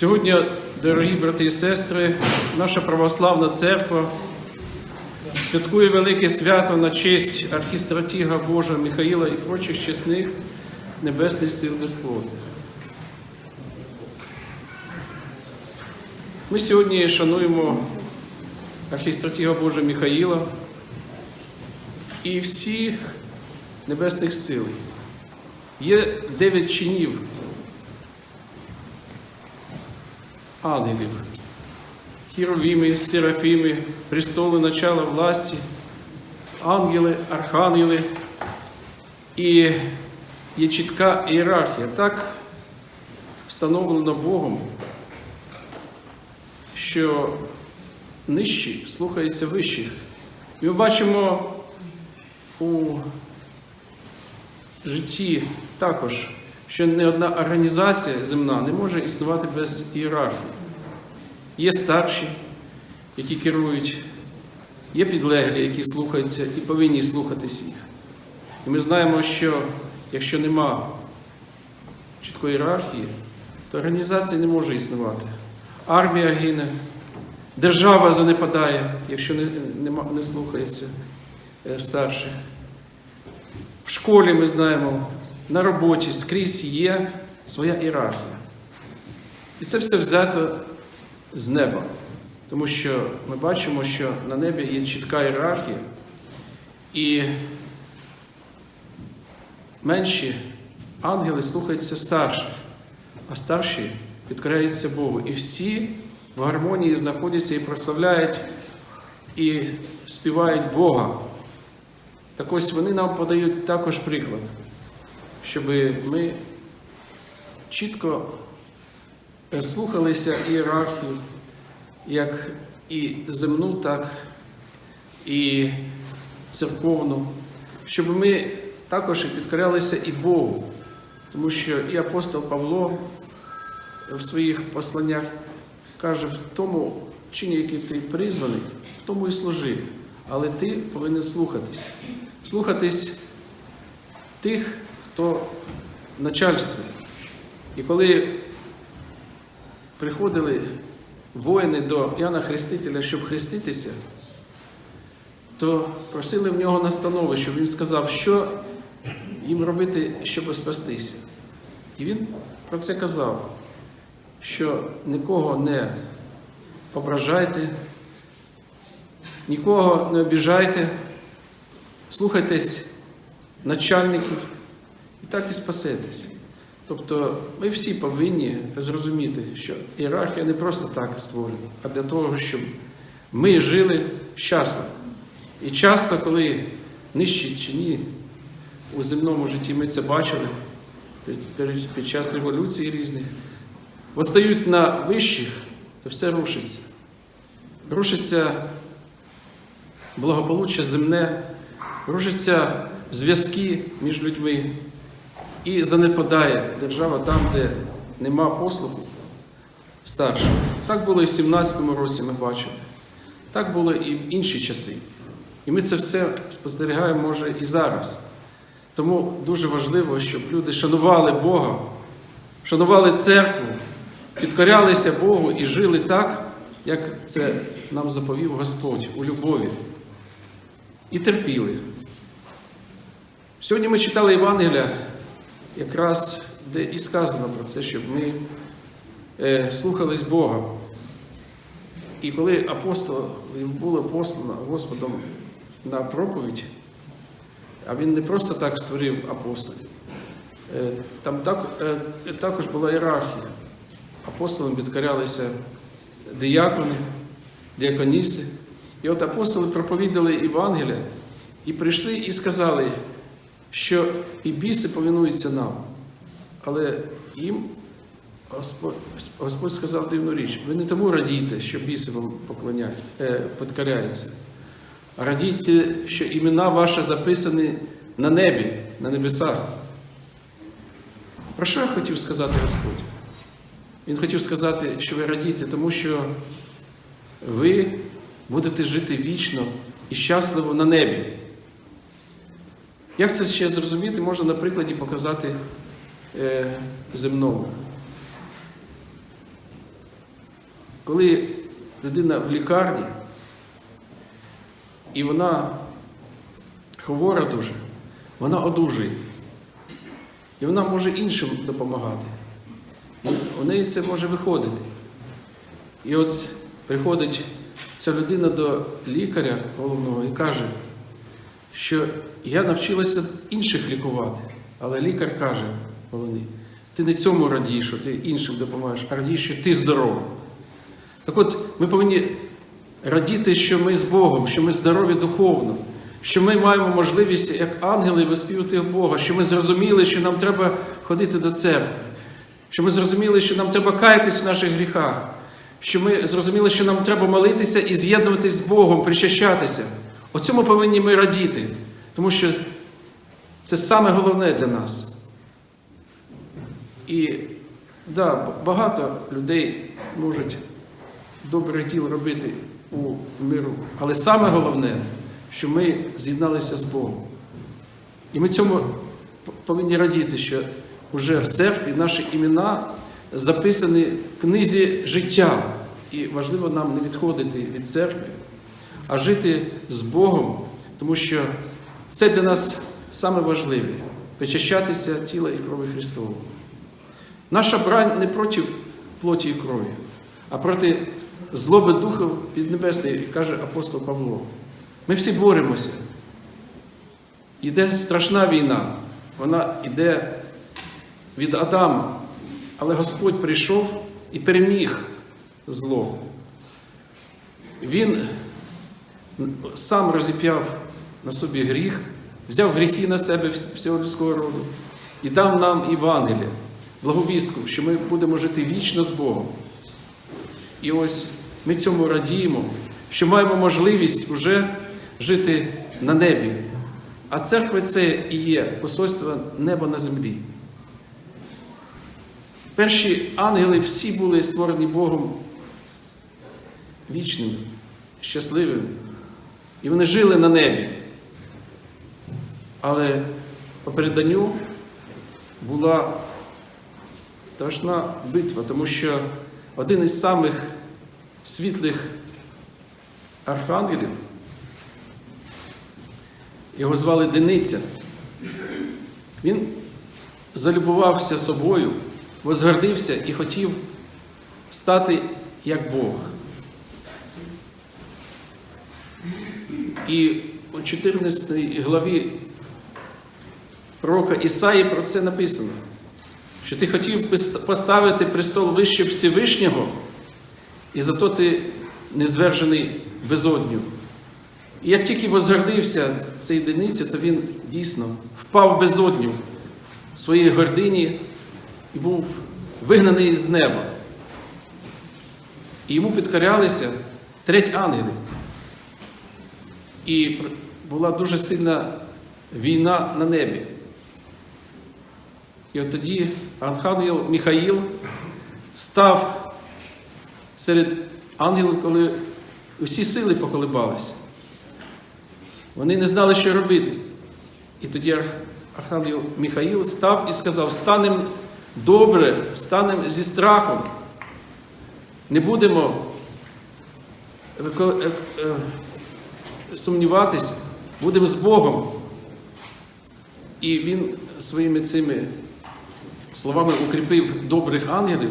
Сьогодні, дорогі брати і сестри, наша православна церква святкує велике свято на честь архістратіга Божа Михаїла і прочих чесних небесних сил безплотних. Ми сьогодні шануємо архістратіга Божа Михаїла і всіх небесних сил. Є дев'ять чинів ангелів, хіровіми, серафіми, престоли начала власті, ангели, архангели. І є чітка ієрархія. Так встановлено Богом, що нижчі слухаються вищих. І ми бачимо у житті також, що не одна організація земна не може існувати без ієрархії. Є старші, які керують, є підлеглі, які слухаються і повинні слухатись їх. І ми знаємо, що якщо нема чіткої ієрархії, то організація не може існувати. Армія гине, держава занепадає, якщо не, нема- не слухається е, старших. В школі ми знаємо, на роботі скрізь є своя ієрархія. І це все взято з неба. Тому що ми бачимо, що на небі є чітка ієрархія, і менші ангели слухаються старших, а старші підкоряються Богу. І всі в гармонії знаходяться і прославляють і співають Бога. Так ось вони нам подають також приклад, щоб ми чітко слухалися ієрархію, як і земну, так і церковну, щоб ми також підкорялися і Богу. Тому що і апостол Павло в своїх посланнях каже, в тому чині, який ти призваний, в тому і служи. Але ти повинен слухатись. Слухатись тих, хто в начальстві. І коли приходили воїни до Іоанна Хрестителя, щоб хреститися, то просили в нього настанови, щоб він сказав, що їм робити, щоб спастися. І він про це казав, що нікого не ображайте, нікого не обіжайте, слухайтесь начальників і так і спасетесь. Тобто ми всі повинні зрозуміти, що ієрархія не просто так створена, а для того, щоб ми жили щасливо. І часто, коли нижчі чині у земному житті ми це бачили під, час революцій різних, от стають на вищих, то все рушиться. Рушиться благополуччя земне, рушаться зв'язки між людьми і занепадає держава там, де нема послуху старшого. Так було і в 17-му році ми бачили. Так було і в інші часи. І ми це все спостерігаємо, може, і зараз. Тому дуже важливо, щоб люди шанували Бога, шанували церкву, підкорялися Богу і жили так, як це нам заповів Господь у любові. І терпіли. Сьогодні ми читали Євангелія, якраз де і сказано про це, щоб ми е, слухались Бога. І коли апостол було послано Господом на проповідь, а він не просто так створив апостолів, е, там так, е, також була ієрархія. Апостолам підкорялися диякони, діаконіси. І от апостоли проповідали Євангелія і прийшли і сказали, що і біси повинуються нам. Але їм Господь, Господь сказав дивну річ. Ви не тому радійте, що біси вам е, підкоряються, а радійте, що імена ваші записані на небі, на небесах. Про що я хотів сказати Господь? Він хотів сказати, що ви радієте, тому що ви будете жити вічно і щасливо на небі. Як це ще зрозуміти, можна на прикладі показати е, земному. коли людина в лікарні, і вона хвора дуже, вона одужує. І вона може іншим допомагати. І у неї це може виходити. І от приходить ця людина до лікаря головного і каже, що я навчилася інших лікувати. Але лікар каже, головний, ти не цьому радієш, що ти іншим допомагаєш, а радієш, що ти здоровий. Так от ми повинні радіти, що ми з Богом, що ми здорові духовно, що ми маємо можливість, як ангели, виспівати Бога, що ми зрозуміли, що нам треба ходити до церкви, що ми зрозуміли, що нам треба каятись в наших гріхах, що ми зрозуміли, що нам треба молитися і з'єднуватись з Богом, причащатися. У цьому повинні ми радіти, тому що це саме головне для нас. І да, багато людей можуть добре діл робити у миру. Але саме головне, що ми з'єдналися з Богом. І ми цьому повинні радіти, що вже в церкві наші імена записані в книзі життя. І важливо нам не відходити від церкви, а жити з Богом, тому що це для нас саме важливе причащатися тіла і крові Христового. Наша брань не проти плоті і крові, а проти злоби духу піднебесної, каже апостол Павло. Ми всі боремося. Іде страшна війна, вона йде від Адама, але Господь прийшов і переміг зло. Він сам розіп'яв на собі гріх, взяв гріхи на себе всього людського роду і дав нам Євангелія, благовістку, що ми будемо жити вічно з Богом. І ось ми цьому радіємо, що маємо можливість уже жити на небі. А церква це і є посольство неба на землі. Перші ангели всі були створені Богом вічними, щасливими. І вони жили на небі. Але по переданню була страшна битва, тому що один із самих світлих архангелів, його звали Дениця, він залюбувався собою, возгордився і хотів стати як Бог. І у 14 главі пророка Ісаї про це написано, що ти хотів поставити престол вище Всевишнього, і зато ти незвержений безодню. І як тільки возгордився цей Дениця, то він дійсно впав в безодню своєї гордині і був вигнаний з неба. І йому підкорялися треть ангелів. І була дуже сильна війна на небі. І от тоді Архангел Михаїл став серед ангелів, коли усі сили поколебалися. Вони не знали, що робити. І тоді Архангел Михаїл став і сказав: станемо добре, станемо зі страхом. Не будемо сумніватися, будемо з Богом. І він своїми цими словами укріпив добрих ангелів,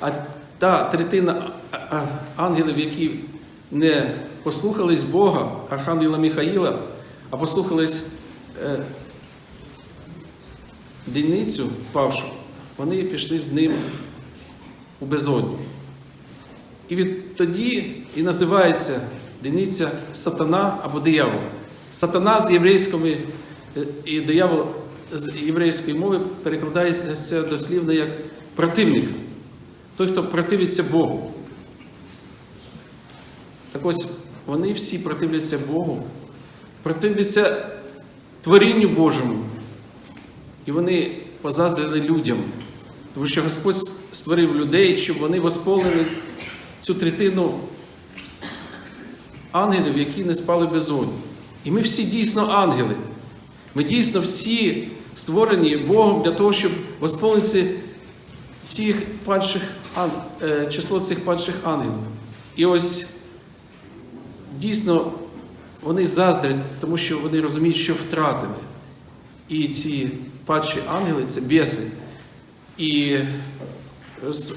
а та третина ангелів, які не послухались Бога, Архангела Михаїла, а послухались е, дільницю павшу, вони пішли з ним у безодню. І відтоді і називається дільниця сатана або диявол. Сатана з єврейської і диявол з єврейської мови перекладається дослівно як противник. Той, хто противиться Богу. Так ось вони всі противляться Богу, противляться творінню Божому. І вони позаздрили людям. Тому що Господь створив людей, щоб вони восполнили цю третину ангелів, які не спали безодні. І ми всі дійсно ангели. Ми дійсно всі створені Богом для того, щоб восполнити цих падших, е, число цих падших ангелів. І ось дійсно вони заздрять, тому що вони розуміють, що втратили. І ці падші ангели це біси. І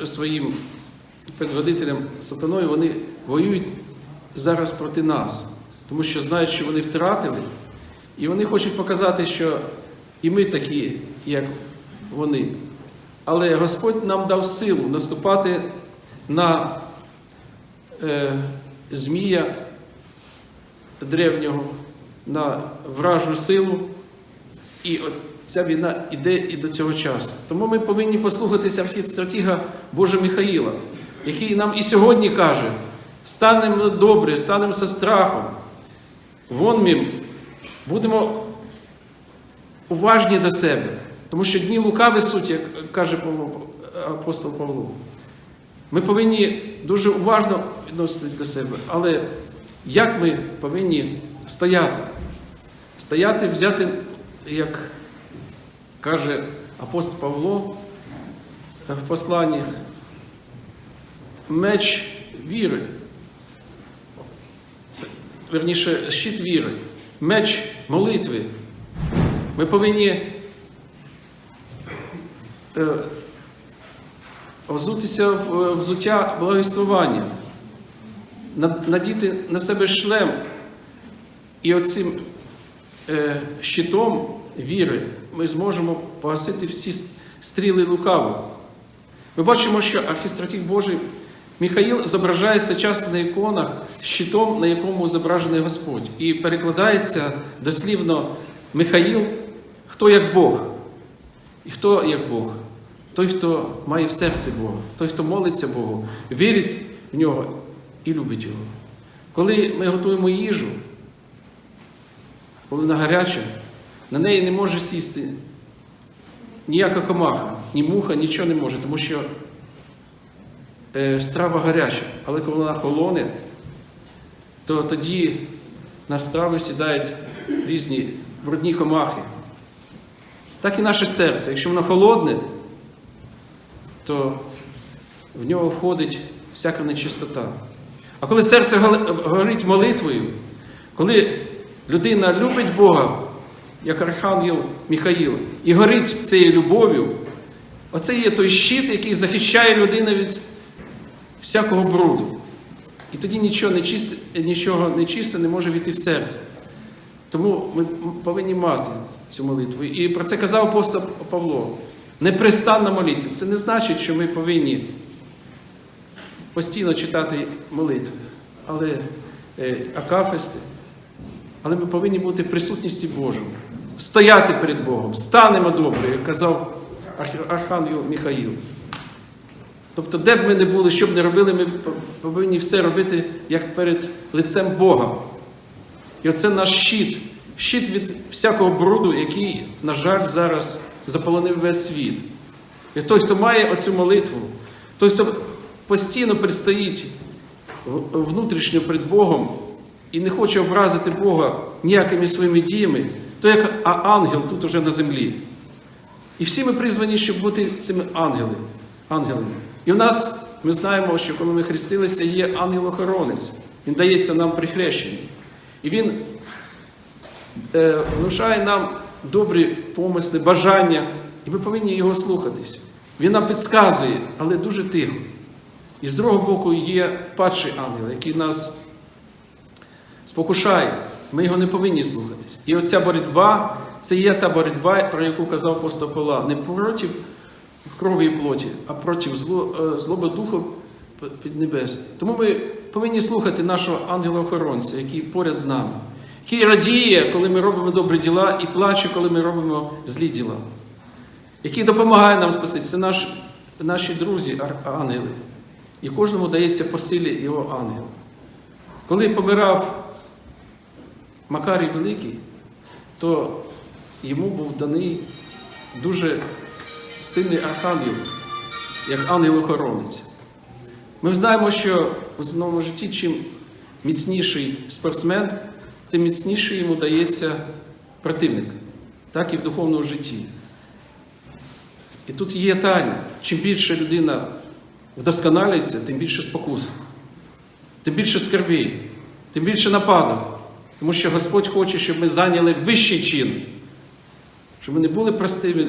своїм предводителем сатаною вони воюють зараз проти нас, тому що знають, що вони втратили, і вони хочуть показати, що і ми такі, як вони. Але Господь нам дав силу наступати на е, змія древнього, на вражу силу. І от ця війна йде і до цього часу. Тому ми повинні послухатися архістратіга Божа Михаїла, який нам і сьогодні каже: станемо добре, станемо зі страхом. Вон ми будемо уважні до себе, тому що дні лукаві суть, як каже апостол Павло. Ми повинні дуже уважно відноситися до себе, але як ми повинні стояти? Стояти, взяти, як каже апостол Павло в посланнях, меч віри, верніше, щит віри, меч молитви. Ми повинні взутися в е, взуття благовіствування, надіти на себе шлем і оцим е, щитом віри ми зможемо погасити всі стріли лукавого. Ми бачимо, що архістратик Божий Михаїл зображається часто на іконах щитом, на якому зображений Господь. І перекладається дослівно Михаїл, хто як Бог. І хто як Бог? Той, хто має в серці Бога, той, хто молиться Богу, вірить в нього і любить Його. Коли ми готуємо їжу, коли вона гаряча, на неї не може сісти ніяка комаха, ні муха, нічого не може, тому що страва гаряча. Але коли вона холоне, то тоді на страву сідають різні брудні комахи. Так і наше серце. Якщо воно холодне, то в нього входить всяка нечистота. А коли серце горить молитвою, коли людина любить Бога, як архангел Михаїл, і горить цією любов'ю, оце є той щит, який захищає людину від всякого бруду. І тоді нічого нечисте, нічого нечисте не може війти в серце. Тому ми повинні мати цю молитву. І про це казав апостол Павло. Непрестанно молитися. Це не значить, що ми повинні постійно читати молитви, але е, акафисти. Але ми повинні бути в присутності Божому, стояти перед Богом, станемо добре, як казав архангел Михаїл. Тобто, де б ми не були, що б не робили, ми повинні все робити як перед лицем Бога. І оце наш щит, щит від всякого бруду, який, на жаль, зараз заполонив весь світ. І той, хто має оцю молитву, той, хто постійно предстоїть внутрішньо перед Богом і не хоче образити Бога ніякими своїми діями, то як ангел тут уже на землі. І всі ми призвані, щоб бути цими ангелами. І в нас, ми знаємо, що коли ми хрестилися, є ангел-охоронець. Він дається нам при хрещенні. І він е, внушає нам добрі помисли, бажання, і ми повинні його слухатись. Він нам підказує, але дуже тихо. І з другого боку є падший ангел, який нас спокушає. Ми його не повинні слухатись. І оця боротьба це є та боротьба, про яку казав апостол Павла, не проти крові і плоті, а проти зло, е, злоби духу піднебесних. Тому ми повинні слухати нашого ангела-охоронця, який поряд з нами, який радіє, коли ми робимо добрі діла, і плаче, коли ми робимо злі діла, який допомагає нам спастись. Це наш, наші друзі, ангели. І кожному дається по силі його ангел. Коли помирав Макарій Великий, то йому був даний дуже сильний архангел, як ангел-охоронець. Ми знаємо, що у земному житті чим міцніший спортсмен, тим міцніше йому дається противник, так і в духовному житті. І тут є тайна. Чим більше людина вдосконалюється, тим більше спокус, тим більше скарбів, тим більше нападок. Тому що Господь хоче, щоб ми зайняли вищий чин, щоб ми не були простими,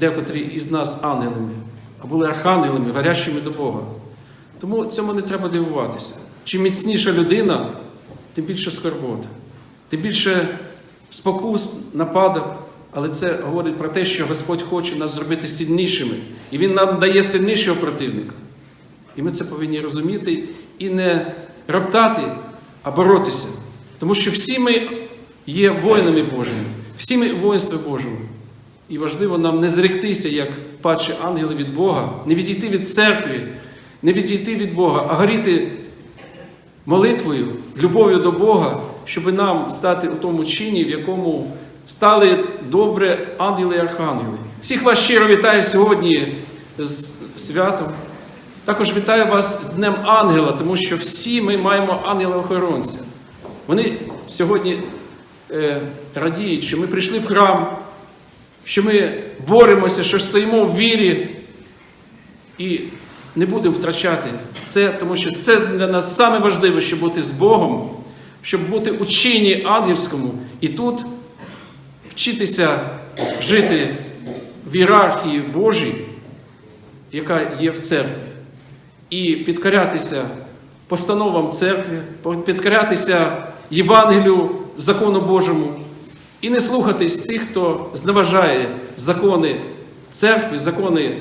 декотрі із нас ангелами, а були архангелами, гарячими до Бога. Тому цьому не треба дивуватися. Чим міцніша людина, тим більше скорбот, тим більше спокус, нападок. Але це говорить про те, що Господь хоче нас зробити сильнішими. І Він нам дає сильнішого противника. І ми це повинні розуміти і не роптати, а боротися. Тому що всі ми є воїнами Божими, всі ми воїнство Божому. І важливо нам не зректися, як падші ангели від Бога, не відійти від церкви, не відійти від Бога, а горіти молитвою, любов'ю до Бога, щоб нам стати у тому чині, в якому стали добре ангели і архангели. Всіх вас щиро вітаю сьогодні з святом. Також вітаю вас з Днем Ангела, тому що всі ми маємо ангела-охоронця. Вони сьогодні е, радіють, що ми прийшли в храм, що ми боремося, що стоїмо в вірі і не будемо втрачати це, тому що це для нас саме важливе, щоб бути з Богом, щоб бути у чині ангельському і тут вчитися жити в ієрархії Божій, яка є в церкві, і підкорятися постановам церкви, підкорятися Євангелію, закону Божому, і не слухатись тих, хто зневажає закони церкви, закони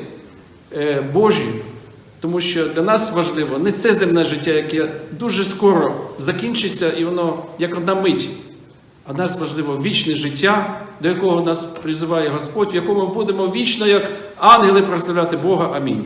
е, Божі. Тому що для нас важливо не це земне життя, яке дуже скоро закінчиться, і воно як одна мить. А нас важливо вічне життя, до якого нас призиває Господь, в якому ми будемо вічно, як ангели, прославляти Бога. Амінь.